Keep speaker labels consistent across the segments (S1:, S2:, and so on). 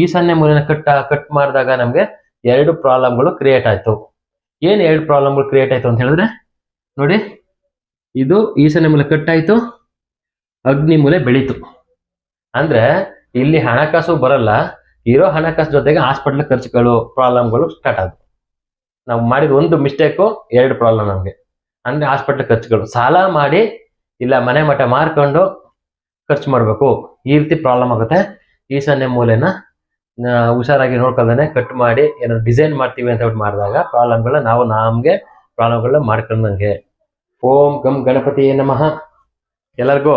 S1: ಈಶಾನ್ಯ ಮೂಲೆನ cut cut ಮಾಡಿದಾಗ ನಮಗೆ ಎರಡು ಪ್ರಾಬ್ಲಮ್ಗಳು ಕ್ರಿಯೇಟ್ ಆಯ್ತು. ಏನು ಎರಡು ಪ್ರಾಬ್ಲಮ್ಗಳು ಕ್ರಿಯೇಟ್ ಆಯ್ತು ಅಂತ ಹೇಳಿದ್ರೆ? ನೋಡಿ, ಇದು ಈಶಾನ್ಯ ಮೂಲೆ ಕಟ್ ಆಯ್ತು, ಅಗ್ನಿ ಮೂಲೆ ಬೆಳೀತು. ಅಂದ್ರೆ ಇಲ್ಲಿ ಹಣಕಾಸು ಬರಲ್ಲ, ಇರೋ ಹಣಕಾಸು ಜೊತೆಗೆ ಹಾಸ್ಪಿಟ್ಲ್ ಖರ್ಚುಗಳು ಪ್ರಾಬ್ಲಮ್ಗಳು ಸ್ಟಾರ್ಟ್ ಆದವು. ನಾವು ಮಾಡಿದ ಒಂದು ಮಿಸ್ಟೇಕು ಎರಡು ಪ್ರಾಬ್ಲಮ್ ನಮಗೆ. ಅಂದ್ರೆ ಹಾಸ್ಪಿಟ್ಲ್ ಖರ್ಚುಗಳು. ಸಾಲ ಮಾಡಿ, ಇಲ್ಲ ಮನೆ ಮಠ ಮಾರ್ಕೊಂಡು ಖರ್ಚು ಮಾಡಬೇಕು. ಈ ರೀತಿ ಪ್ರಾಬ್ಲಮ್ ಆಗುತ್ತೆ ಈಶಾನ್ಯ ಮೂಲೆನ ಹುಷಾರಾಗಿ ನೋಡ್ಕೊಳ್ದೇನೆ ಕಟ್ ಮಾಡಿ ಏನಾದ್ರು ಡಿಸೈನ್ ಮಾಡ್ತೀವಿ ಅಂತ ಹೇಳಿ ಮಾಡಿದಾಗ ಪ್ರಾಬ್ಲಮ್ಗಳನ್ನ ನಾವು ನಮಗೆ ಪ್ರಾಬ್ಲಮ್ಗಳನ್ನ ಮಾಡ್ಕೊಂಡಂಗೆ. ಓಂ ಗಮ್ ಗಣಪತಿ ನಮಃ. ಎಲ್ಲರಿಗೂ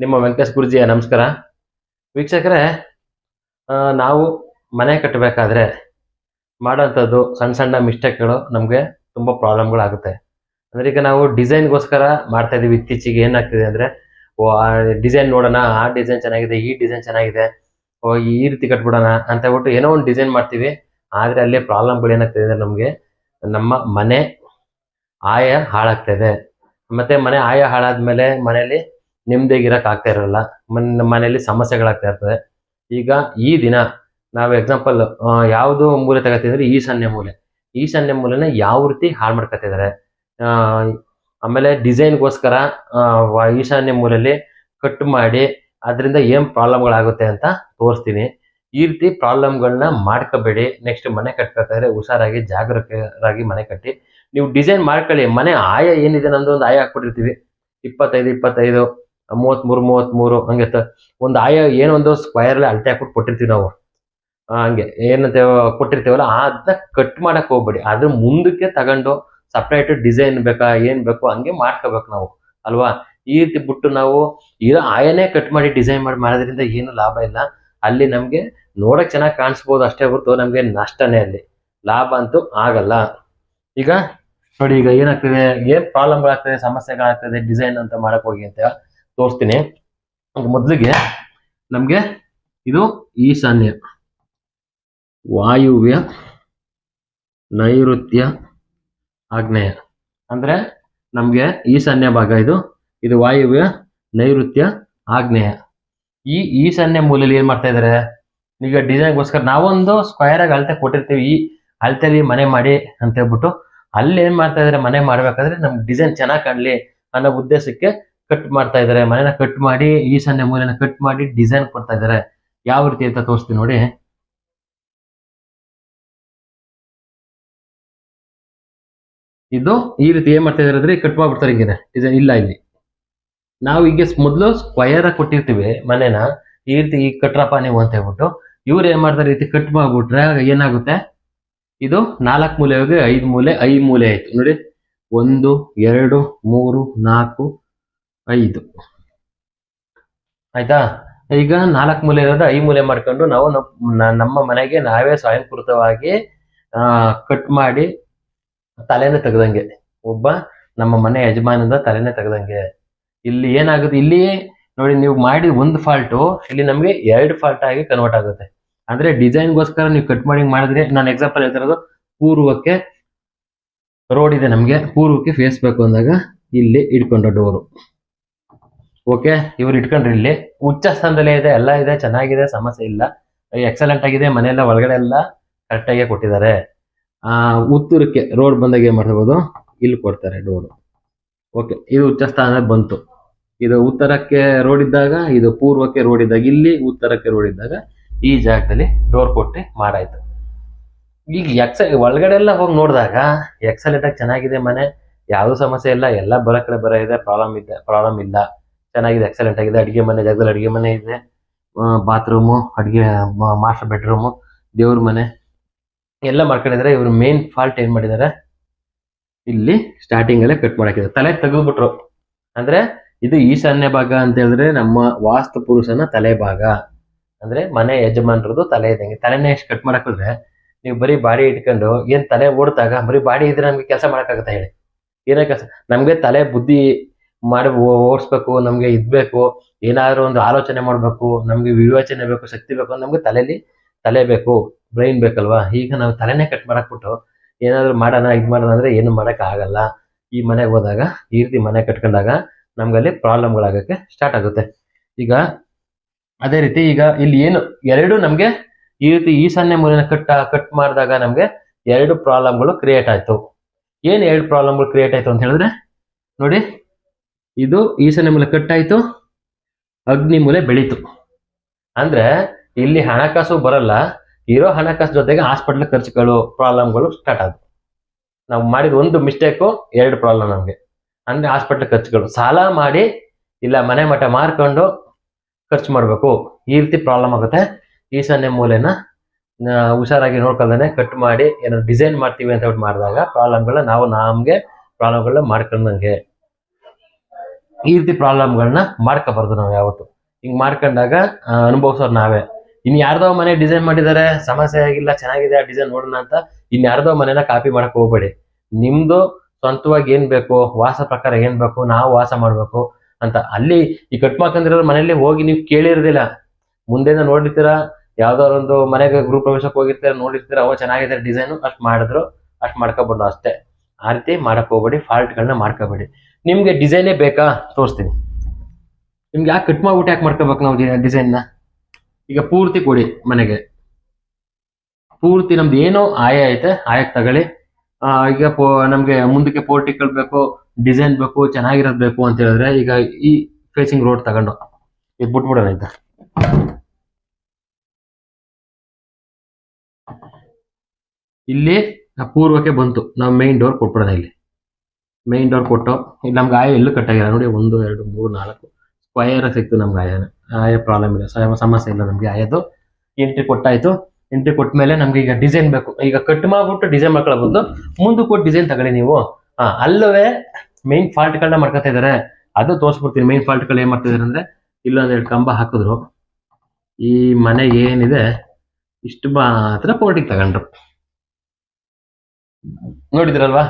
S1: ನಿಮ್ಮ ವೆಂಕಟೇಶ್ ಗುರುಜಿಯ ನಮಸ್ಕಾರ. ವೀಕ್ಷಕರೇ ನಾವು ಮನೆ ಕಟ್ಟಬೇಕಾದ್ರೆ ಮಾಡೋಂಥದ್ದು ಸಣ್ಣ ಸಣ್ಣ ಮಿಸ್ಟೇಕ್ಗಳು ನಮಗೆ ತುಂಬ ಪ್ರಾಬ್ಲಮ್ಗಳಾಗುತ್ತೆ. ಅಂದರೆ ಈಗ ನಾವು ಡಿಸೈನ್ಗೋಸ್ಕರ ಮಾಡ್ತಾ ಇದೀವಿ ಇತ್ತೀಚೆಗೆ ಏನಾಗ್ತಿದೆ ಅಂದ್ರೆ ಡಿಸೈನ್ ನೋಡೋಣ, ಆ ಡಿಸೈನ್ ಚೆನ್ನಾಗಿದೆ, ಈ ಡಿಸೈನ್ ಚೆನ್ನಾಗಿದೆ. ಓ ಈ ರೀತಿ ಕಟ್ಬಿಡೋಣ ಅಂತ ಹೇಳ್ಬಿಟ್ಟು ಏನೋ ಒಂದು ಡಿಸೈನ್ ಮಾಡ್ತೀವಿ. ಆದ್ರೆ ಅಲ್ಲಿ ಪ್ರಾಬ್ಲಮ್ಗಳು ಏನಾಗ್ತದೆ ಅಂದ್ರೆ ನಮಗೆ? ನಮ್ಮ ಮನೆ ಆಯ ಹಾಳಾಗ್ತದೆ ಮತ್ತೆ ಮನೆ ಆಯ ಹಾಳಾದ್ಮೇಲೆ ಮನೆಯಲ್ಲಿ ನೆಮ್ಮದಿಗಿರಕ್ ಆಗ್ತಾ ಇರಲ್ಲ. ಮನ್ ಮನೆಯಲ್ಲಿ ಸಮಸ್ಯೆಗಳಾಗ್ತಾ ಇರ್ತದೆ. ಈಗ ಈ ದಿನ ನಾವು ಎಕ್ಸಾಂಪಲ್ ಯಾವುದು ಮೂಲೆ ತಗೋತಿದ್ರೆ ಈಶಾನ್ಯ ಮೂಲೆ. ಈಶಾನ್ಯ ಮೂಲೆನ ಯಾವ ರೀತಿ ಹಾಳು ಮಾಡ್ಕೊತಿದ್ದಾರೆ ಆಮೇಲೆ ಡಿಸೈನ್ಗೋಸ್ಕರ ಈಶಾನ್ಯ ಮೂಲೆಯಲ್ಲಿ ಕಟ್ ಮಾಡಿ ಅದರಿಂದ ಏನ್ ಪ್ರಾಬ್ಲಮ್ಗಳಾಗುತ್ತೆ ಅಂತ ತೋರಿಸ್ತೀನಿ. ಈ ರೀತಿ ಪ್ರಾಬ್ಲಮ್ಗಳನ್ನ ಮಾಡ್ಕೋಬೇಡಿ. ನೆಕ್ಸ್ಟ್ ಮನೆ ಕಟ್ಬೇಕಾದ್ರೆ ಹುಷಾರಾಗಿ, ಜಾಗರೂಕರಾಗಿ ಮನೆ ಕಟ್ಟಿ. ನೀವು ಡಿಸೈನ್ ಮಾಡ್ಕೊಳ್ಳಿ. ಮನೆ ಆಯ ಏನಿದೆ? ನಂದು ಒಂದು ಆಯ ಹಾಕ್ಬಿಟ್ಟಿರ್ತೀವಿ. ಇಪ್ಪತ್ತೈದು ಇಪ್ಪತ್ತೈದು, ಮೂವತ್ಮೂರು ಮೂವತ್ಮೂರು, ಹಂಗೆ ಒಂದು ಆಯ ಏನೊಂದು ಅಲ್ಲಿ ಅಳತೆ ಹಾಕ್ಬಿಟ್ಟು ಕೊಟ್ಟಿರ್ತೀವಿ ನಾವು. ಹಂಗೆ. ಏನಂತ, ಕೊಟ್ಟಿರ್ತೀವಲ್ಲ, ಅದನ್ನ ಕಟ್ ಮಾಡಕ್ ಹೋಗ್ಬೇಡಿ. ಅದ್ರ ಮುಂದಕ್ಕೆ ತಗೊಂಡು ಸಪ್ರೇಟ್ ಡಿಸೈನ್ ಬೇಕಾ, ಏನ್ ಬೇಕೋ, ಹಂಗೆ ಮಾಡ್ಕೋಬೇಕು ನಾವು. ಅಲ್ವಾ? ಈ ರೀತಿ ಬಿಟ್ಟು ನಾವು ಇರೋ ಆಯನೇ ಕಟ್ ಮಾಡಿ ಡಿಸೈನ್ ಮಾಡಿ ಮಾಡೋದ್ರಿಂದ ಏನು ಲಾಭ ಇಲ್ಲ. ಅಲ್ಲಿ ನಮ್ಗೆ ನೋಡಕ್ ಚೆನ್ನಾಗಿ ಕಾಣಿಸ್ಬೋದು ಅಷ್ಟೇ ಹೊರತು ನಮ್ಗೆ ನಷ್ಟನೇ ಅಲ್ಲಿ. ಲಾಭ ಅಂತೂ ಆಗಲ್ಲ. ಈಗ ನೋಡಿ, ಈಗ ಏನಾಗ್ತದೆ, ಏನ್ ಪ್ರಾಬ್ಲಮ್ಗಳಾಗ್ತದೆ ಸಮಸ್ಯೆಗಳಾಗ್ತದೆ ಡಿಸೈನ್ ಅಂತ ಮಾಡಕ್ ಹೋಗಿ ಅಂತ ತೋರಿಸ್ತೀನಿ. ಮೊದಲಿಗೆ ನಮ್ಗೆ ಇದು ಈಶಾನ್ಯ, ವಾಯುವ್ಯ, ನೈಋತ್ಯ, ಆಗ್ನೇಯ. ಅಂದ್ರೆ ನಮ್ಗೆ ಈಶಾನ್ಯ ಭಾಗ ಇದು ಇದು ವಾಯುವ್ಯ ನೈಋತ್ಯ ಆಗ್ನೇಯ. ಈ ಈಶಾನ್ಯ ಮೂಲೆಯಲ್ಲಿ ಏನ್ ಮಾಡ್ತಾ ಇದಾರೆ? ಈಗ ಡಿಸೈನ್ಗೋಸ್ಕರ ನಾವೊಂದು ಸ್ಕ್ವೇರ್ ಆಗಿ ಅಳತೆ ಕೊಟ್ಟಿರ್ತೀವಿ. ಈ ಅಳತೆಯಲ್ಲಿ ಮನೆ ಮಾಡಿ ಅಂತ ಹೇಳ್ಬಿಟ್ಟು ಅಲ್ಲಿ ಏನ್ ಮಾಡ್ತಾ ಇದಾರೆ? ಮನೆ ಮಾಡ್ಬೇಕಾದ್ರೆ ನಮ್ಗೆ ಡಿಸೈನ್ ಚೆನ್ನಾಗಿ ಕಾಣಲಿ ಅನ್ನೋ ಉದ್ದೇಶಕ್ಕೆ ಕಟ್ ಮಾಡ್ತಾ ಇದಾರೆ. ಮನೆನ ಕಟ್ ಮಾಡಿ, ಈಶಾನ್ಯ ಮೂಲೆನ ಕಟ್ ಮಾಡಿ ಡಿಸೈನ್ ಕೊಡ್ತಾ ಇದಾರೆ. ಯಾವ ರೀತಿ ಅಂತ ತೋರಿಸ್ತೀನಿ ನೋಡಿ. ಇದು ಈ ರೀತಿ ಏನ್ ಮಾಡ್ತಾ ಇದಾರೆ ಅಂದ್ರೆ ಕಟ್ ಮಾಡ್ಬಿಡ್ತಾರೆ ಹಿಂಗೆ ಡಿಸೈನ್ ಇಲ್ಲ ಇಲ್ಲಿ. ನಾವು ಈಗ ಮೊದಲು ಸ್ಕ್ವಯರ್ ಕೊಟ್ಟಿರ್ತೀವಿ ಮನೆನ, ಈ ರೀತಿ ಈಗ ಕಟ್ರಪ್ಪ ನೀವು ಅಂತ ಹೇಳ್ಬಿಟ್ಟು, ಇವ್ರು ಏನ್ ಮಾಡ್ತಾರೆ ರೀತಿ ಕಟ್ ಮಾಡ್ಬಿಟ್ರೆ ಏನಾಗುತ್ತೆ? ಇದು ನಾಲ್ಕು ಮೂಲೆ ಹೋಗಿ ಐದು ಮೂಲೆ ಐದು ಮೂಲೆ ಆಯ್ತು. ನೋಡಿ, ಒಂದು, ಎರಡು, ಮೂರು, ನಾಲ್ಕು, ಐದು. ಆಯ್ತಾ? ಈಗ ನಾಲ್ಕು ಮೂಲೆ ಇರೋದು ಐದು ಮೂಲೆ ಮಾಡ್ಕೊಂಡು ನಾವು ನಮ್- ನಮ್ಮ ಮನೆಗೆ ನಾವೇ ಸ್ವಯಂಕೃತವಾಗಿ ಕಟ್ ಮಾಡಿ ತಲೆನೇ ತೆಗ್ದಂಗೆ. ಒಬ್ಬ ನಮ್ಮ ಮನೆ ಯಜಮಾನದ ತಲೆನೇ ತೆಗ್ದಂಗೆ. ಇಲ್ಲಿ ಏನಾಗುತ್ತೆ? ಇಲ್ಲಿ ನೋಡಿ, ನೀವು ಮಾಡಿ ಒಂದು ಫಾಲ್ಟು ಇಲ್ಲಿ ನಮಗೆ ಎರಡು ಫಾಲ್ಟ್ ಆಗಿ ಕನ್ವರ್ಟ್ ಆಗುತ್ತೆ. ಅಂದ್ರೆ ಡಿಸೈನ್ಗೋಸ್ಕರ ನೀವು ಕಟ್ ಮಾಡಿ ಮಾಡಿದ್ರೆ, ನಾನು ಎಕ್ಸಾಂಪಲ್ ಹೇಳ್ತಿರೋದು ಪೂರ್ವಕ್ಕೆ ರೋಡ್ ಇದೆ ನಮಗೆ, ಪೂರ್ವಕ್ಕೆ ಫೇಸ್ ಬೇಕು ಅಂದಾಗ ಇಲ್ಲಿ ಇಟ್ಕೊಂಡ್ರೆ ಡೋರು ಓಕೆ ಇವ್ರು ಇಟ್ಕೊಂಡ್ರಿ ಇಲ್ಲಿ. ಉಚ್ಚ ಸ್ಥಾನದಲ್ಲೇ ಇದೆ, ಎಲ್ಲ ಇದೆ, ಚೆನ್ನಾಗಿದೆ, ಸಮಸ್ಯೆ ಇಲ್ಲ. ಎಕ್ಸಲೆಂಟ್ ಆಗಿದೆ, ಮನೆಯೆಲ್ಲ ಒಳಗಡೆ ಎಲ್ಲ ಕರೆಕ್ಟಾಗಿ ಕೊಟ್ಟಿದ್ದಾರೆ. ಆ, ಉತ್ತರಕ್ಕೆ ರೋಡ್ ಬಂದಾಗ ಏನ್ ಮಾಡ್ಬೋದು? ಇಲ್ಲಿ ಕೊಡ್ತಾರೆ ಡೋರು ಓಕೆ ಇದು ಉಚ್ಚ ಸ್ಥಾನ ಬಂತು. ಇದು ಉತ್ತರಕ್ಕೆ ರೋಡ್ ಇದ್ದಾಗ, ಇದು ಪೂರ್ವಕ್ಕೆ ರೋಡ್ ಇದ್ದಾಗ, ಇಲ್ಲಿ ಉತ್ತರಕ್ಕೆ ರೋಡ್ ಇದ್ದಾಗ ಈ ಜಾಗದಲ್ಲಿ ಡೋರ್ ಕೊಟ್ಟೆ ಮಾಡಾಯ್ತು ಈಗ ಎಕ್ಸ ಒಳಗಡೆ ಎಲ್ಲ ಹೋಗಿ ನೋಡಿದಾಗ ಎಕ್ಸಲೆಟ್ ಆಗಿ ಚೆನ್ನಾಗಿದೆ ಮನೆ, ಯಾವುದೂ ಸಮಸ್ಯೆ ಇಲ್ಲ, ಎಲ್ಲ ಬರೋ ಕಡೆ ಬರ ಇದೆ ಪ್ರಾಬ್ಲಮ್ ಇದೆ ಪ್ರಾಬ್ಲಮ್ ಇಲ್ಲ. ಚೆನ್ನಾಗಿದೆ ಎಕ್ಸಲೆಂಟ್ ಆಗಿದೆ, ಅಡಿಗೆ ಮನೆ, ಜಾಗದಲ್ಲಿ ಅಡುಗೆ ಮನೆ ಇದೆ. ಬಾತ್ರೂಮು ಅಡಿಗೆ ಮಾಸ್ಟರ್ ಬೆಡ್ರೂಮು ದೇವ್ರ ಮನೆ. ಎಲ್ಲ ಮಾಡ್ಕೊಂಡಿದ್ದಾರೆ, ಇವರು ಮೇನ್ ಫಾಲ್ಟ್ ಏನ್ ಮಾಡಿದ್ದಾರೆ? ಇಲ್ಲಿ ಸ್ಟಾರ್ಟಿಂಗ್ ಅಲ್ಲೇ ಕಟ್ ಮಾಡಾಕಿದ್ದಾರೆ. ತಲೆ ತೆಗೆದ್ಬಿಟ್ರು. ಅಂದ್ರೆ ಇದು ಈಶಾನ್ಯ ಭಾಗ ಅಂತ ಹೇಳಿದ್ರೆ ನಮ್ಮ ವಾಸ್ತು ಪುರುಷನ ತಲೆ ಭಾಗ. ಅಂದ್ರೆ ಮನೆ ಯಜಮಾನ್ರದ್ದು ತಲೆ ಇದ್ದಂಗೆ. ತಲೆನೇ ಎಷ್ಟು ಕಟ್ ಮಾಡಕ್ ನೀವು ಬರೀ ಬಾಡಿ ಇಟ್ಕೊಂಡು ಏನ್ ತಲೆ ಓಡ್ದಾಗ ಬರೀ ಬಾಡಿ ಇದ್ರೆ ನಮ್ಗೆ ಕೆಲಸ ಮಾಡಕ್ಕಾಗತ್ತ ಹೇಳಿ? ಏನೇ ಕೆಲಸ. ನಮ್ಗೆ ತಲೆ ಬುದ್ಧಿ ಮಾಡಿ ಓಡಿಸ್ಬೇಕು, ನಮ್ಗೆ ಇದ್ಬೇಕು, ಏನಾದ್ರು ಒಂದು ಆಲೋಚನೆ ಮಾಡ್ಬೇಕು, ನಮ್ಗೆ ವಿವೇಚನೆ ಬೇಕು, ಶಕ್ತಿ ಬೇಕು ನಮ್ಗೆ ತಲೆಯಲ್ಲಿ ತಲೆ ಬೇಕು ಬ್ರೈನ್ ಬೇಕಲ್ವಾ? ಈಗ ನಾವು ತಲೆನೇ ಕಟ್ ಮಾಡಕ್ಬಿಟ್ಟು ಏನಾದ್ರು ಮಾಡೋಣ, ಇದ್ ಮಾಡೋಣ ಅಂದ್ರೆ ಏನು ಮಾಡಕ್ ಆಗಲ್ಲ ಈ ಮನೆಗೆ ಹೋದಾಗ ಈ ರೀತಿ ಮನೆ ಕಟ್ಕೊಂಡಾಗ ನಮ್ಗಲ್ಲಿ ಪ್ರಾಬ್ಲಮ್ಗಳಾಗೋಕ್ಕೆ ಸ್ಟಾರ್ಟ್ ಆಗುತ್ತೆ. ಈಗ ಅದೇ ರೀತಿ ಈಗ ಇಲ್ಲಿ ಏನು, ಎರಡು ನಮಗೆ ಈ ರೀತಿ ಈಶಾನ್ಯ ಮೂಲನ ಕಟ್ ಕಟ್ ಮಾಡಿದಾಗ ನಮಗೆ ಎರಡು ಪ್ರಾಬ್ಲಮ್ಗಳು ಕ್ರಿಯೇಟ್ ಆಯ್ತು. ಏನು ಎರಡು ಪ್ರಾಬ್ಲಮ್ಗಳು ಕ್ರಿಯೇಟ್ ಆಯ್ತು ಅಂತ ಹೇಳಿದ್ರೆ, ನೋಡಿ, ಇದು ಈಶಾನ್ಯ ಮೂಲೆ ಕಟ್ ಆಯ್ತು, ಅಗ್ನಿ ಮೂಲೆ ಬೆಳೀತು. ಅಂದ್ರೆ ಇಲ್ಲಿ ಹಣಕಾಸು ಬರಲ್ಲ, ಇರೋ ಹಣಕಾಸು ಜೊತೆಗೆ ಹಾಸ್ಪಿಟ್ಲ್ ಖರ್ಚುಗಳು ಪ್ರಾಬ್ಲಮ್ಗಳು ಸ್ಟಾರ್ಟ್ ಆದವು. ನಾವು ಮಾಡಿದ ಒಂದು ಮಿಸ್ಟೇಕು ಎರಡು ಪ್ರಾಬ್ಲಮ್ ನಮಗೆ. ಅಂದ್ರೆ ಹಾಸ್ಪಿಟ್ಲ್ ಖರ್ಚುಗಳು. ಸಾಲ ಮಾಡಿ, ಇಲ್ಲ ಮನೆ ಮಠ ಮಾರ್ಕೊಂಡು ಖರ್ಚು ಮಾಡಬೇಕು. ಈ ರೀತಿ ಪ್ರಾಬ್ಲಮ್ ಆಗುತ್ತೆ. ಈಶಾನ್ಯ ಮೂಲೆನ ಹುಷಾರಾಗಿ ನೋಡ್ಕೊಳ್ದೇನೆ ಕಟ್ ಮಾಡಿ, ಏನಾದ್ರು ಡಿಸೈನ್ ಮಾಡ್ತೀವಿ ಅಂತ ಹೇಳಿ ಮಾಡಿದಾಗ ಪ್ರಾಬ್ಲಮ್ಗಳನ್ನ ನಾವು ನಮಗೆ ಪ್ರಾಬ್ಲಮ್ಗಳನ್ನ ಮಾಡ್ಕೊಂಡಂಗೆ. ಈ ರೀತಿ ಪ್ರಾಬ್ಲಮ್ಗಳನ್ನ ಮಾಡ್ಕೋಬಾರ್ದು ನಾವು ಯಾವತ್ತು. ಹಿಂಗೆ ಮಾಡ್ಕೊಂಡಾಗ ಅನುಭವಿಸೋರು ನಾವೇ. ಇನ್ನು ಯಾರ್ದೋ ಮನೆ ಡಿಸೈನ್ ಮಾಡಿದ್ದಾರೆ, ಸಮಸ್ಯೆ ಆಗಿಲ್ಲ, ಚೆನ್ನಾಗಿದೆ ಆ ಡಿಸೈನ್ ನೋಡೋಣ ಅಂತ, ಇನ್ ಯಾರ್ದೋ ಮನೆನ ಕಾಪಿ ಮಾಡಕ್ ಹೋಗ್ಬೇಡಿ. ನಿಮ್ದು ಸ್ವಂತವಾಗಿ ಏನ್ ಬೇಕು, ವಾಸ ಪ್ರಕಾರ ಏನ್ ಬೇಕು, ನಾವು ವಾಸ ಮಾಡ್ಬೇಕು ಅಂತ ಅಲ್ಲಿ ಈ ಕಟ್ ಮಾಡ್ಕೊಂಡಿರೋ ಮನೇಲಿ ಹೋಗಿ ನೀವು ಕೇಳಿರೋದಿಲ್ಲ. ಮುಂದೆನ ನೋಡಿರ್ತೀರ ಯಾವ್ದಾದ್ರು ಒಂದು ಮನೆಗೆ ಗೃಹ ಪ್ರವೇಶಕ್ಕೆ ಹೋಗಿರ್ತೀರ ನೋಡಿರ್ತೀರ ಅವ ಚೆನ್ನಾಗಿದೆ ಡಿಸೈನು ಅಷ್ಟ್ ಮಾಡಿದ್ರು, ಅಷ್ಟ್ ಮಾಡ್ಕೋಬಾರ್ದು ಅಷ್ಟೇ. ಆ ರೀತಿ ಮಾಡಕ್ ಹೋಗ್ಬೇಡಿ ಫಾಲ್ಟ್ಗಳನ್ನ ಮಾಡ್ಕೋಬೇಡಿ. ನಿಮ್ಗೆ ಡಿಸೈನೇ ಬೇಕಾ? ತೋರಿಸ್ತೀನಿ. ನಿಮ್ಗೆ ಯಾಕೆ ಕಟ್ ಮಾಡ್ಬಿಟ್ಟು ಯಾಕೆ ಮಾಡ್ಕೋಬೇಕು ನಾವು ಡಿಸೈನ್ನ ಈಗ ಪೂರ್ತಿ ಕೊಡಿ ಮನೆಗೆ. ಪೂರ್ತಿ ನಮ್ದು ಏನೋ ಆಯ ಐತೆ ಆಯಕ್ಕೆ ತಗೊಳ್ಳಿ. ಆ, ಈಗ ನಮ್ಗೆ ಮುಂದಕ್ಕೆ ಪೋರ್ಟಿಕಲ್ ಬೇಕು ಡಿಸೈನ್ ಬೇಕು ಚೆನ್ನಾಗಿರೋದು ಬೇಕು ಅಂತ ಹೇಳಿದ್ರೆ ಈಗ ಈ ಫೇಸಿಂಗ್ ರೋಡ್ ತಗೊಂಡು. ಇದು ಬಿಟ್ಬಿಡೋಣ ಇದ್ದ ಇಲ್ಲಿ ಪೂರ್ವಕ್ಕೆ ಬಂತು. ನಾವು ಮೈನ್ ಡೋರ್ ಕೊಟ್ಬಿಡೋಣ ಇಲ್ಲಿ. ಮೈನ್ ಡೋರ್ ಕೊಟ್ಟು ಇಲ್ಲಿ ನಮ್ಗೆ ಆಯ ಎಲ್ಲೂ ಕಟ್ಟಾಗಿಲ್ಲ ನೋಡಿ ಒಂದು ಎರಡು ಮೂರು ನಾಲ್ಕು ಸ್ಕ್ವಯರ್ ಸಿಕ್ತು ನಮ್ಗೆ ಆಯನ. ಆಯ ಪ್ರಾಬ್ಲಮ್ ಇಲ್ಲ. ಸಮಸ್ಯೆ ಇಲ್ಲ ನಮ್ಗೆ ಆಯದು. ಎಂಟ್ರಿ ಕೊಟ್ಟಾಯ್ತು. ಎಂಟ್ರಿ ಕೊಟ್ಟ ಮೇಲೆ ನಮ್ಗೆ ಈಗ ಡಿಸೈನ್ ಬೇಕು. ಈಗ ಕಟ್ ಮಾಡ್ಬಿಟ್ಟು ಡಿಸೈನ್ ಮಾಡ್ಕೊಳ್ಬಹುದು ಮುಂದೆ ಕೊಟ್ಟು ಡಿಸೈನ್ ತಗೊಳ್ಳಿ ನೀವು. ಹಾ, ಅಲ್ಲವೇ ಮೈನ್ ಫಾಲ್ಟ್ಗಳನ್ನ ಮಾಡ್ಕೊತಾ ಇದಾರೆ. ಅದು ತೋರಿಸ್ಬಿಡ್ತೀನಿ. ಮೈನ್ ಫಾಲ್ಟ್ಗಳು ಏನ್ ಮಾಡ್ತಿದಾರೆ ಅಂದ್ರೆ, ಇಲ್ಲೊಂದ್ ಎರಡು ಕಂಬ ಹಾಕಿದ್ರು. ಈ ಮನೆ ಏನಿದೆ, ಇಷ್ಟು ಮಾತ್ರ ಪೋರ್ಟಿಗೆ ತಗೊಂಡ್ರು. ನೋಡಿದ್ರಲ್ವಾ?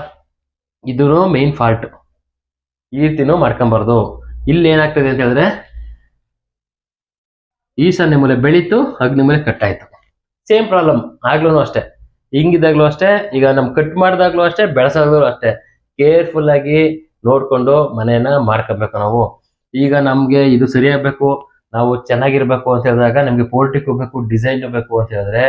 S1: ಇದು ಮೇನ್ ಫಾಲ್ಟ್ ಈ ರೀತಿನೂ ಮಾಡ್ಕೊಂಬಾರ್ದು. ಇಲ್ಲಿ ಏನಾಗ್ತದೆ ಅಂತ ಹೇಳಿದ್ರೆ, ಈಶಾನ್ಯ ಮೂಲೆ ಬೆಳೀತು, ಅಗ್ನಿ ಮೂಲೆ ಕಟ್ಟಾಯ್ತು. ಸೇಮ್ ಪ್ರಾಬ್ಲಮ್ ಆಗ್ಲೂ ಅಷ್ಟೇ. ಹಿಂಗಿದಾಗ್ಲೂ ಅಷ್ಟೇ, ಈಗ ನಮ್ ಕಟ್ ಮಾಡಿದಾಗ್ಲೂ ಅಷ್ಟೇ ಬೆಳೆಸೋದಾಗ್ಲೂ ಅಷ್ಟೇ. ಕೇರ್ಫುಲ್ ಆಗಿ ನೋಡ್ಕೊಂಡು ಮನೆಯನ್ನ ಮಾಡ್ಕೋಬೇಕು ನಾವು. ಈಗ ನಮ್ಗೆ ಇದು ಸರಿಯಾಗಬೇಕು, ನಾವು ಚೆನ್ನಾಗಿರ್ಬೇಕು ಅಂತ ಹೇಳಿದಾಗ ನಮ್ಗೆ ಪೋರ್ಟಿಕ್ ಬೇಕು ಡಿಸೈನ್ ಬೇಕು ಅಂತ ಹೇಳಿದ್ರೆ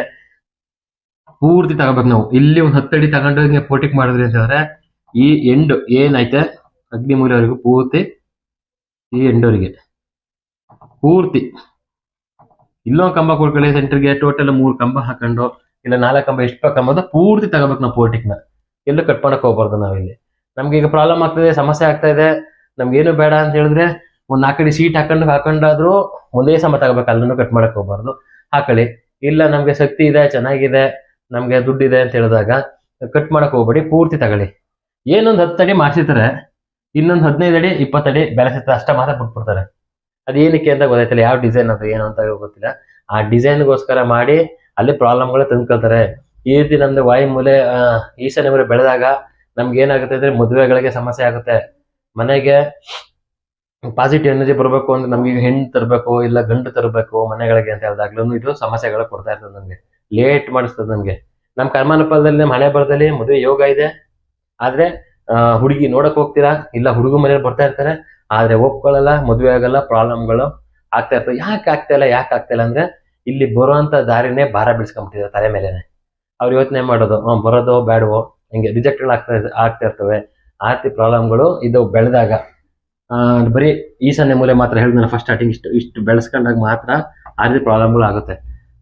S1: ಪೂರ್ತಿ ತಗೋಬೇಕು ನಾವು. ಇಲ್ಲಿ ಒಂದು ಹತ್ತಡಿ ತಗೊಂಡು ಹಿಂಗೆ ಪೋರ್ಟಿಕ್ ಮಾಡಿದ್ರಿ ಅಂತ ಹೇಳಿದ್ರೆ ಈ ಎಂಡ್ ಏನೈತೆ ಅಗ್ನಿ ಮೂಲೆವರೆಗೂ ಪೂರ್ತಿ ಈ ಎಂಡವರಿಗೆ ಪೂರ್ತಿ. ಇಲ್ಲೊಂದು ಕಂಬ ಕೊಡ್ಕೊಳ್ಳಿ ಸೆಂಟ್ರಿಗೆ ಟೋಟಲ್ ಮೂರು ಕಂಬ ಹಾಕೊಂಡು, ಇಲ್ಲ ನಾಲ್ಕು ಕಂಬ, ಎಷ್ಟು ಕಂಬದ ಪೂರ್ತಿ ತಗೋಬೇಕು ನಾವು ಪೋರ್ಟಿಕ್ನ ಎಲ್ಲೂ ಕಟ್ ಹೋಗ್ಬಾರ್ದು ನಾವಿಲ್ಲಿ ನಮ್ಗೆ ಈಗ ಪ್ರಾಬ್ಲಮ್ ಆಗ್ತದೆ, ಸಮಸ್ಯೆ ಆಗ್ತಾ ಇದೆ. ನಮ್ಗೇನು ಬೇಡ ಅಂತ ಹೇಳಿದ್ರೆ ಒಂದ್ ನಾಲ್ಕಡಿ ಸೀಟ್ ಹಾಕೊಂಡು, ಹಾಕೊಂಡಾದ್ರೂ ಒಂದೇ ಸಮ ತಗೋಬೇಕು, ಅಲ್ಲೂ ಕಟ್ ಮಾಡಕ್ ಹೋಗ್ಬಾರ್ದು. ಹಾಕೊಳ್ಳಿ. ಇಲ್ಲ ನಮ್ಗೆ ಶಕ್ತಿ ಇದೆ, ಚೆನ್ನಾಗಿದೆ, ನಮ್ಗೆ ದುಡ್ಡಿದೆ ಅಂತ ಹೇಳಿದಾಗ ಕಟ್ ಮಾಡಕ್ ಹೋಗ್ಬೇಡಿ, ಪೂರ್ತಿ ತಗೊಳ್ಳಿ. ಏನೊಂದು ಅಡಿ ಮಾಡ್ಸಿರ್ತಾರೆ, ಇನ್ನೊಂದು ಹದಿನೈದು ಅಡಿ, ಇಪ್ಪತ್ತಡಿ ಬೆಳೆಸಿರ್ತಾರೆ, ಅಷ್ಟ ಮಾತ್ರ ಬಿಟ್ಬಿಡ್ತಾರೆ. ಅದೇನಕ್ಕೆ ಅಂತ ಗೊತ್ತಾಯ್ತಿಲ್ಲ. ಯಾವ ಡಿಸೈನ್ ಅದು, ಏನು ಅಂತ ಗೊತ್ತಿಲ್ಲ. ಆ ಡಿಸೈನ್ಗೋಸ್ಕರ ಮಾಡಿ ಅಲ್ಲಿ ಪ್ರಾಬ್ಲಮ್ಗಳು ತಂದ್ಕೊಳ್ತಾರೆ. ಈ ರೀತಿ ನಮ್ದು ವಾಯುಮೂಲೆ ಈಶಾನ್ಯ ಮೂಲೆ ಬೆಳೆದಾಗ ನಮ್ಗೆ ಏನಾಗುತ್ತೆ ಅಂದ್ರೆ ಮದುವೆಗಳಿಗೆ ಸಮಸ್ಯೆ ಆಗುತ್ತೆ. ಮನೆಗೆ ಪಾಸಿಟಿವ್ ಎನರ್ಜಿ ಬರಬೇಕು ಅಂದ್ರೆ ನಮ್ಗೆ ಹೆಣ್ಣು ತರಬೇಕು, ಇಲ್ಲ ಗಂಡು ತರಬೇಕು ಮನೆಗಳಿಗೆ ಅಂತ ಹೇಳಿದಾಗ್ಲೂ ಇದು ಸಮಸ್ಯೆಗಳು ಕೊಡ್ತಾ ಇರ್ತದೆ ನಮ್ಗೆ. ಲೇಟ್ ಮಾಡಿಸ್ತದೆ ನಮ್ಗೆ. ನಮ್ಮ ಕರ್ಮಾನುಪಾಲದಲ್ಲಿ ನಮ್ಮ ಹಣೆ ಬರದಲ್ಲಿ ಮದುವೆ ಯೋಗ ಇದೆ. ಆದ್ರೆ ಹುಡುಗಿ ನೋಡಕ್ ಹೋಗ್ತೀರಾ? ಇಲ್ಲ ಹುಡುಗ ಮನೇಲಿ ಬರ್ತಾ ಇರ್ತಾರೆ? ಆದ್ರೆ ಒಪ್ಕೊಳ್ಳಲ್ಲ, ಮದುವೆ ಆಗಲ್ಲ, ಪ್ರಾಬ್ಲಮ್ಗಳು ಆಗ್ತಾ ಇರ್ತವೆ. ಯಾಕೆ ಆಗ್ತಾ ಇಲ್ಲ, ಯಾಕೆ ಆಗ್ತಾ ಇಲ್ಲ ಅಂದ್ರೆ ಇಲ್ಲಿ ಬರುವಂತ ದಾರಿನೇ ಭಾರ ಬಿಡಿಸ್ಕೊಂಡ್ಬಿಟ್ಟಿದ್ದಾರೆ ತಲೆ ಮೇಲೆನೆ. ಅವ್ರು ಯೋಚನೆ ಮಾಡೋದು, ಹ್ಮ್, ಬರೋದು ಬೇಡವೋ ಹೀಗೆ ರಿಜೆಕ್ಟ್ಗಳು ಆಗ್ತಾ ಆಗ್ತಾ ಇರ್ತವೆ. ಆರ್ತಿ ರೀತಿ ಪ್ರಾಬ್ಲಮ್ಗಳು ಇದು ಬೆಳೆದಾಗ. ಬರೀ ಈಶಾನ್ಯ ಮೂಲೆ ಮಾತ್ರ ಹೇಳಿದ್ನಲ್ಲ ಫಸ್ಟ್ ಸ್ಟಾರ್ಟಿಂಗ್ ಇಷ್ಟು ಇಷ್ಟು ಬೆಳೆಸ್ಕೊಂಡಾಗ ಮಾತ್ರ ಆರ್ತಿ ರೀತಿ ಪ್ರಾಬ್ಲಮ್ಗಳು ಆಗುತ್ತೆ.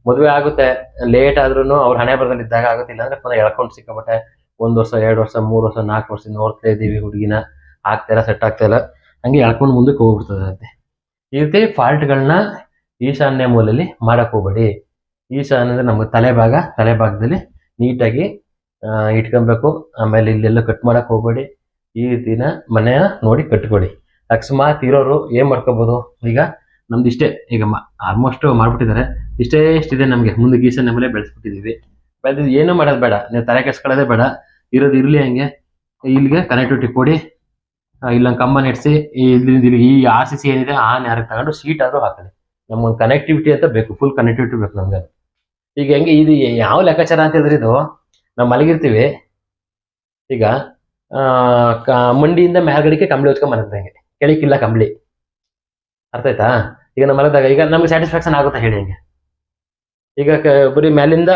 S1: ಮದುವೆ ಆಗುತ್ತೆ ಲೇಟ್ ಆದ್ರೂ ಅವ್ರ ಹಣೆ ಬರದಲ್ಲಿ ಇದ್ದಾಗ ಆಗುತ್ತೆ ಅಂದ್ರೆ ಪುನಃ ಎಳ್ಕೊಂಡು ಸಿಕ್ಕಾಬಟ್ಟೆ ಒಂದು ವರ್ಷ, ಎರಡು ವರ್ಷ, ಮೂರು ವರ್ಷ, ನಾಲ್ಕು ವರ್ಷ ನೋಡ್ತಾ ಇದ್ದೀವಿ ಹುಡುಗಿನ. ಆಗ್ತಾ ಇಲ್ಲ ಸೆಟ್ ಆಗ್ತಾ ಇಲ್ಲ. ಹಂಗೆ ಎಳ್ಕೊಂಡು ಮುಂದಕ್ಕೆ ಹೋಗ್ಬಿಡ್ತದೆ ಅಂತೆ ಈ ರೀತಿ ಫಾಲ್ಟ್ಗಳನ್ನ ಈಶಾನ್ಯ ಮೂಲೆಯಲ್ಲಿ ಮಾಡಕ್ ಹೋಗ್ಬೇಡಿ. ಈಶಾನ್ಯ ಅಂದ್ರೆ ನಮ್ಗೆ ತಲೆ ಭಾಗ ತಲೆ ಭಾಗದಲ್ಲಿ ನೀಟಾಗಿ ಇಟ್ಕೊಬೇಕು. ಆಮೇಲೆ ಇಲ್ಲೆಲ್ಲ ಕಟ್ ಮಾಡಕ್ ಹೋಗ್ಬೇಡಿ. ಈ ರೀತಿನ ಮನೆಯ ನೋಡಿ ಕಟ್ಕೊಡಿ. ಅಕಸ್ಮಾತ್ ಇರೋರು ಏನ್ ಮಾಡ್ಕೋಬಹುದು ಈಗ ನಮ್ದು ಇಷ್ಟೇ. ಈಗ ಆಲ್ಮೋಸ್ಟ್ ಮಾಡ್ಬಿಟ್ಟಿದ್ದಾರೆ. ಇಷ್ಟೇ ಇಷ್ಟಿದೆ ನಮ್ಗೆ. ಮುಂದೆ ಈಶಾನ್ಯ ಮೇಲೆ ಬೆಳೆಸ್ಬಿಟ್ಟಿದೀವಿ ಬೆಳೆದಿದ್ದು ಏನು ಮಾಡೋದು ಬೇಡ. ನೀವು ತಲೆ ಕೆಡ್ಸ್ಕೊಳ್ಳೋದೇ ಬೇಡ. ಇರೋದು ಇರ್ಲಿ ಹಂಗೆ. ಇಲ್ಲಿಗೆ ಕನೆಕ್ಟಿವಿಟಿ ಕೊಡಿ. ಇಲ್ಲೊಂದು ಕಂಬ ನೆಡ್ಸಿ ಇದ್ರಿಂದ ಇಲ್ಲಿ ಈ ಆರ್ ಸಿ ಸಿ ಏನಿದೆ, ಆ ನ್ಯಾರಕ್ಕೆ ತಗೊಂಡು ಶೀಟ್ ಆದ್ರೂ ಹಾಕಲಿ ನಮ್ಗೊಂದು ಕನೆಕ್ಟಿವಿಟಿ ಅಂತ ಬೇಕು ಫುಲ್ ಕನೆಕ್ಟಿವಿಟಿ ಬೇಕು ನಮ್ಗೆ. ಈಗ ಹೆಂಗೆ, ಇದು ಯಾವ ಲೆಕ್ಕಾಚಾರ ಅಂತ ಹೇಳಿದ್ರೆ ಇದು, ನಾವು ಮಲಗಿರ್ತೀವಿ, ಈಗ ಮಂಡಿಯಿಂದ ಮೇಲ್ಗಡೆಗೆ ಕಂಬಳಿ ಹೊಚ್ಕೊಂಡ್ ಮಲಗ್ದಂಗೆ ಕೆಳಕ್ಕಿಲ್ಲ ಕಂಬಳಿ. ಅರ್ಥ ಆಯ್ತಾ? ಈಗ ನಾವು ಮಲಗಿದಾಗ, ಈಗ ನಮ್ಗೆ ಸ್ಯಾಟಿಸ್ಫ್ಯಾಕ್ಷನ್ ಆಗುತ್ತಾ ಹೇಳಿ ಹೆಂಗೆ? ಈಗ ಬರೀ ಮೇಲಿಂದ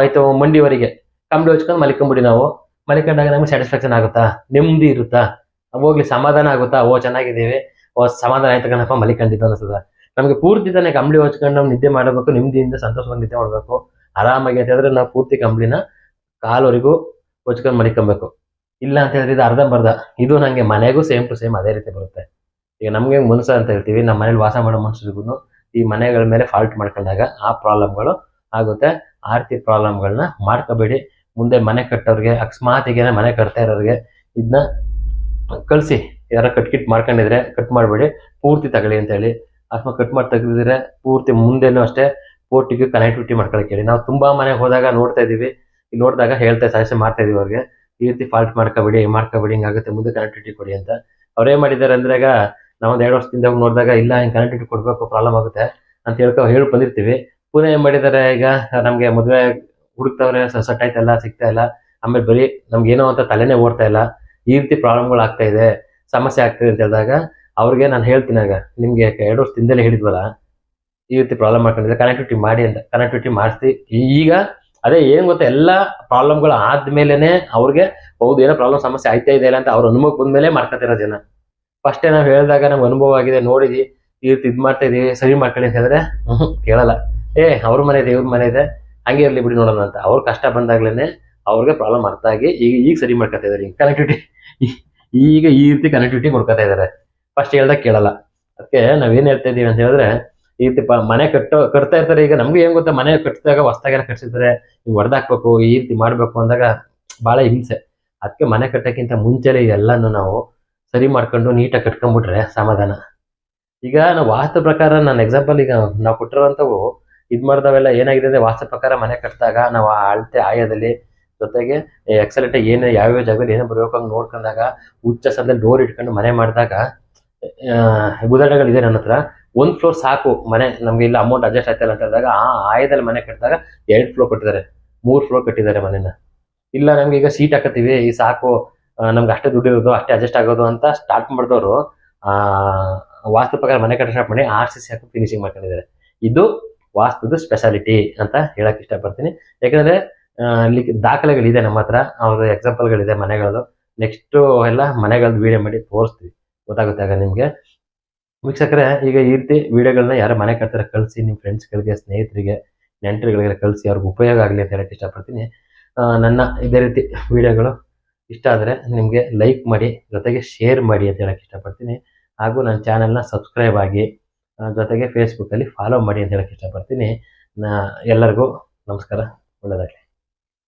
S1: ಆಯ್ತು ಮಂಡಿವರೆಗೆ ಕಂಬಳಿ ಹೊಚ್ಕೊಂಡು ಮಲಿಕೊಂಬಿಡಿ ನಾವು. ಮಲಿಕೊಂಡಾಗ ನಮ್ಗೆ ಸ್ಯಾಟಿಸ್ಫ್ಯಾಕ್ಷನ್ ಆಗುತ್ತಾ? ನೆಮ್ಮದಿ ಇರುತ್ತಾ? ಹೋಗ್ಲಿ, ಸಮಾಧಾನ ಆಗುತ್ತಾ? ಓ, ಚೆನ್ನಾಗಿದ್ದೀವಿ. ಓ, ಸಮಾಧಾನ ಆಯ್ತು ಕಣಪ್ಪ ಮಲಿಕಂಡಿತ ಅನಿಸ್ತದ ನಮಗೆ ಪೂರ್ತಿ ತಾನೇ ಕಂಬಳಿ ಹೊಚ್ಕೊಂಡು ನಾವು ನಿದ್ದೆ ಮಾಡಬೇಕು, ನೆಮ್ಮದಿಯಿಂದ ಸಂತೋಷವಾಗಿ ನಿದ್ದೆ ಮಾಡಬೇಕು. ಆರಾಮಾಗಿ ಅಂತ ಹೇಳಿದ್ರೆ ನಾವು ಪೂರ್ತಿ ಕಂಬಳಿನ ಕಾಲವರೆಗೂ ಹೊಚ್ಕೊಂಡು ಮಲಿಕೊಬೇಕು. ಇಲ್ಲ ಅಂತ ಹೇಳಿದ್ರೆ ಇದು ಅರ್ಧಂಬರ್ಧ ಇದು ನನಗೆ ಮನೆಗೂ ಸೇಮ್ ಟು ಸೇಮ್ ಅದೇ ರೀತಿ ಬರುತ್ತೆ. ಈಗ ನಮಗೆ ಮನುಷ್ಯ ಅಂತ ಹೇಳ್ತೀವಿ ನಮ್ಮ ಮನೇಲಿ ವಾಸ ಮಾಡೋ ಮನುಷ್ಯರಿಗೂ ಈ ಮನೆಗಳ ಮೇಲೆ ಫಾಲ್ಟ್ ಮಾಡ್ಕೊಂಡಾಗ ಆ ಪ್ರಾಬ್ಲಮ್ಗಳು ಆಗುತ್ತೆ. ಆ ರೀತಿ ಪ್ರಾಬ್ಲಮ್ಗಳನ್ನ ಮಾಡ್ಕೋಬೇಡಿ. ಮುಂದೆ ಮನೆ ಕಟ್ಟೋರಿಗೆ ಅಕಸ್ಮಾತಿಗೆ ಮನೆ ಕಟ್ತಾ ಇರೋರಿಗೆ ಇದನ್ನ ಕಳಿಸಿ, ಯಾರ ಕಟ್ ಕಿಟ್ ಮಾಡ್ಕೊಂಡಿದ್ರೆ ಕಟ್ ಮಾಡಬೇಡಿ, ಪೂರ್ತಿ ತಗೊಳ್ಳಿ ಅಂತ ಹೇಳಿ. ಅಥವಾ ಕಟ್ ಮಾಡಿ ತೆಗೆದಿದ್ರೆ ಪೂರ್ತಿ ಮುಂದೆನೂ ಅಷ್ಟೇ ಪೋರ್ಟಿಗೆ ಕನೆಕ್ಟಿವಿಟಿ ಮಾಡ್ಕೊಳಕ್ಕೆ ಹೇಳಿ. ನಾವು ತುಂಬಾ ಮನೆಗೆ ಹೋದಾಗ ನೋಡ್ತಾ ಇದೀವಿ ಇಲ್ಲಿ ನೋಡಿದಾಗ ಹೇಳ್ತಾ ಸಜೆಷನ್ ಮಾಡ್ತಾ ಇದೀವಿ ಅವ್ರಿಗೆ. ಈ ರೀತಿ ಫಾಲ್ಟ್ ಮಾಡ್ಕೋಬೇಡಿ ಮಾಡ್ಕೋಬೇಡಿ, ಹಿಂಗಾಗುತ್ತೆ, ಮುಂದೆ ಕನೆಕ್ಟಿವಿಟಿ ಕೊಡಿ ಅಂತ. ಅವ್ರೇನು ಮಾಡಿದ್ದಾರೆ ಅಂದ್ರೆ ಈಗ ನಾವೊಂದು ಎರಡು ವರ್ಷದಿಂದ ಹೋಗಿ ನೋಡಿದಾಗ, ಇಲ್ಲ, ಹಿಂಗೆ ಕನೆಕ್ಟಿವಿಟಿ ಕೊಡಬೇಕು ಪ್ರಾಬ್ಲಮ್ ಆಗುತ್ತೆ ಅಂತ ಹೇಳ್ಕೊ, ಹೇಳಿ ಬಂದಿರ್ತೀವಿ. ಪುನಃ ಏನು ಮಾಡಿದ್ದಾರೆ ಈಗ ನಮಗೆ ಮದುವೆ ಹುಡುಕ್ತವ್ರೆ ಸೆಟ್ ಆಯ್ತಲ್ಲ ಸಿಗ್ತಾ ಇಲ್ಲ. ಆಮೇಲೆ ಬರೀ ನಮ್ಗೆ ಏನೋ ಅಂತ ತಲೆನೇ ಓಡ್ತಾ ಇಲ್ಲ. ಈ ರೀತಿ ಪ್ರಾಬ್ಲಮ್ಗಳು ಆಗ್ತಾ ಇದೆ, ಸಮಸ್ಯೆ ಆಗ್ತಿದೆ ಅಂತ ಹೇಳಿದಾಗ ಅವ್ರಿಗೆ ನಾನು ಹೇಳ್ತೀನಿ ಆಗ. ನಿಮ್ಗೆ ಎರಡು ವರ್ಷ ತಿಂದಲೇ ಹೇಳಿದ್ವಲ್ಲ, ಈ ರೀತಿ ಪ್ರಾಬ್ಲಮ್ ಮಾಡ್ಕೊಂಡಿದ್ರೆ ಕನೆಕ್ಟಿವಿಟಿ ಮಾಡಿ ಅಂತ. ಕನೆಕ್ಟಿವಿಟಿ ಮಾಡಿಸಿ ಈಗ ಅದೇ ಏನು ಗೊತ್ತಾ, ಎಲ್ಲ ಪ್ರಾಬ್ಲಮ್ಗಳು ಆದ್ಮೇಲೆನೆ ಅವ್ರಿಗೆ ಹೌದು, ಏನೋ ಪ್ರಾಬ್ಲಮ್ ಸಮಸ್ಯೆ ಆಯ್ತಾ ಇದೆ ಇಲ್ಲ ಅಂತ ಅವ್ರ ಅನುಭವಕ್ಕೆ ಬಂದ್ಮೇಲೆ ಮಾಡ್ಕೊತಿರೋ ಜನ. ಫಸ್ಟ್ ನಾವು ಹೇಳಿದಾಗ ನಮ್ಗೆ ಅನುಭವ ಆಗಿದೆ, ನೋಡಿದ್ವಿ, ಈ ರೀತಿ ಇದು ಮಾಡ್ತಾ ಇದೀವಿ, ಸರಿ ಮಾಡ್ಕೊಳ್ಳಿ ಅಂತ ಹೇಳಿದ್ರೆ ಕೇಳಲ್ಲ. ಏ, ಅವ್ರ ಮನೆ ಇದೆ, ಇವ್ರ ಮನೆ ಇದೆ, ಹಂಗೆ ಇರ್ಲಿ ಬಿಡಿ ನೋಡೋಣ ಅಂತ. ಅವ್ರ ಕಷ್ಟ ಬಂದಾಗ್ಲೇನೆ ಅವ್ರಿಗೆ ಪ್ರಾಬ್ಲಮ್ ಅರ್ಥ ಆಗಿ ಈಗ ಈಗ ಸರಿ ಮಾಡ್ಕೊತಾ ಇದ್ದಾರೆ. ಈಗ ಕನೆಕ್ಟಿವಿಟಿ ಈಗ ಈ ರೀತಿ ಕನೆಕ್ಟಿವಿಟಿ ಕೊಡ್ಕೊತಾ ಇದ್ದಾರೆ. ಫಸ್ಟ್ ಹೇಳ್ದಾಗ ಕೇಳಲ್ಲ. ಅದಕ್ಕೆ ನಾವೇನು ಹೇಳ್ತಾ ಇದೀವಿ ಅಂತ ಹೇಳಿದ್ರೆ, ಈ ರೀತಿ ಮನೆ ಕಟ್ಟೋ, ಕಟ್ತಾ ಇರ್ತಾರೆ. ಈಗ ನಮ್ಗೆ ಏನ್ ಗೊತ್ತಾ, ಮನೆ ಕಟ್ಟಿದಾಗ ಹೊಸ್ದಾಗೆಲ್ಲ ಕಟ್ಸಿದ್ರೆ ನೀವು ಹೊಡೆದಾಕ್ಬೇಕು ಈ ರೀತಿ ಮಾಡಬೇಕು ಅಂದಾಗ ಬಹಳ ಹಿಂಸೆ. ಅದಕ್ಕೆ ಮನೆ ಕಟ್ಟೋಕ್ಕಿಂತ ಮುಂಚೆನೆ ಎಲ್ಲನೂ ನಾವು ಸರಿ ಮಾಡ್ಕೊಂಡು ನೀಟಾಗಿ ಕಟ್ಕೊಂಡ್ಬಿಟ್ರೆ ಸಮಾಧಾನ. ಈಗ ನಾವು ವಾಸ್ತು ಪ್ರಕಾರ ನಾನು ಎಕ್ಸಾಂಪಲ್ ಈಗ ನಾವು ಕೊಟ್ಟಿರೋಂಥವು ಇದು ಮಾಡಿದವೆಲ್ಲ ಏನಾಗಿದೆ ಅಂದರೆ ವಾಸ್ತು ಪ್ರಕಾರ ಮನೆ ಕಟ್ಟಿದಾಗ ನಾವು ಆ ಅಳತೆ ಆಯದಲ್ಲಿ ಜೊತೆಗೆ ಎಕ್ಸಲೆಂಟ್ ಏನು ಯಾವ್ಯಾವ ಜಾಗದಲ್ಲಿ ಏನೋ ಬರಬೇಕು ನೋಡ್ಕೊಂಡಾಗ, ಉಚ್ಚ ಸದ್ದಲ್ಲಿ ಡೋರ್ ಇಟ್ಕೊಂಡು ಮನೆ ಮಾಡಿದಾಗ ಉದಾಹರಣೆಗಳಿದೆ ನನ್ನ ಹತ್ರ. ಒಂದ್ ಫ್ಲೋರ್ ಸಾಕು, ಮನೆ, ನಮ್ಗೆ ಇಲ್ಲ ಅಮೌಂಟ್ ಅಡ್ಜಸ್ಟ್ ಆಯ್ತಲ್ಲ ಅಂತ ಹೇಳಿದಾಗ, ಆ ಆಯದಲ್ಲಿ ಮನೆ ಕಟ್ಟಿದಾಗ ಎರಡು ಫ್ಲೋರ್ ಕಟ್ಟಿದ್ದಾರೆ. ಮೂರು ಫ್ಲೋರ್ ಕಟ್ಟಿದ್ದಾರೆ ಮನೇನ. ಇಲ್ಲ, ನಮ್ಗೆ ಈಗ ಸೀಟ್ ಹಾಕತ್ತೀವಿ, ಈ ಸಾಕು ನಮ್ಗೆ ಅಷ್ಟೇ ದುಡ್ಡು ಇರೋದು, ಅಷ್ಟೇ ಅಡ್ಜಸ್ಟ್ ಆಗೋದು ಅಂತ ಸ್ಟಾರ್ಟ್ ಮಾಡಿದವರು ವಾಸ್ತು ಪ್ರಕಾರ ಮನೆ ಕಟ್ಟ ಸ್ಟಾರ್ಟ್ ಮಾಡಿ ಆರ್ ಸಿ ಸಿ ಹಾಕಿ ಫಿನಿಶಿಂಗ್ ಮಾಡ್ಕೊಂಡಿದ್ದಾರೆ. ಇದು ವಾಸ್ತುದು ಸ್ಪೆಷಾಲಿಟಿ ಅಂತ ಹೇಳಕ್ ಇಷ್ಟಪಡ್ತೀನಿ. ಯಾಕಂದ್ರೆ ಆ, ಇಲ್ಲಿ ದಾಖಲೆಗಳಿದೆ ನಮ್ಮ ಹತ್ರ. ಅವ್ರ ಎಕ್ಸಾಂಪಲ್ಗಳಿದೆ ಮನೆಗಳದ್ದು. ನೆಕ್ಸ್ಟ್ ಎಲ್ಲ ಮನೆಗಳದ್ದು ವೀಡಿಯೋ ಮಾಡಿ ತೋರಿಸ್ತೀವಿ. ಗೊತ್ತಾಗುತ್ತೆ ಆಗ ನಿಮಗೆ. ವೀಕ್ಷಕರೇ ಈಗ ಈ ರೀತಿ ವೀಡಿಯೋಗಳನ್ನ ಯಾರು ಮನೆ ಕಟ್ತಾರೆ ಕಳಿಸಿ ನಿಮ್ಮ ಫ್ರೆಂಡ್ಸ್ಗಳಿಗೆ ಸ್ನೇಹಿತರಿಗೆ ನೆಂಟರುಗಳಿಗೆ ಕಳಿಸಿ ಅವ್ರಿಗೆ ಉಪಯೋಗ ಆಗಲಿ ಅಂತ ಹೇಳಕ್ಕೆ ಇಷ್ಟಪಡ್ತೀನಿ. ನನ್ನ ಇದೇ ರೀತಿ ವಿಡಿಯೋಗಳು ಇಷ್ಟ ಆದರೆ ನಿಮಗೆ ಲೈಕ್ ಮಾಡಿ ಜೊತೆಗೆ ಶೇರ್ ಮಾಡಿ ಅಂತ ಹೇಳಕ್ಕೆ ಇಷ್ಟಪಡ್ತೀನಿ. ಹಾಗೂ ನನ್ನ ಚಾನಲ್ನ ಸಬ್ಸ್ಕ್ರೈಬ್ ಆಗಿ ಜೊತೆಗೆ ಫೇಸ್ಬುಕ್ಕಲ್ಲಿ ಫಾಲೋ ಮಾಡಿ ಅಂತ ಹೇಳಕ್ಕೆ ಇಷ್ಟಪಡ್ತೀನಿ. ನಾ ಎಲ್ಲರಿಗೂ ನಮಸ್ಕಾರ. ಒಳ್ಳೆಯದಾಗಲಿ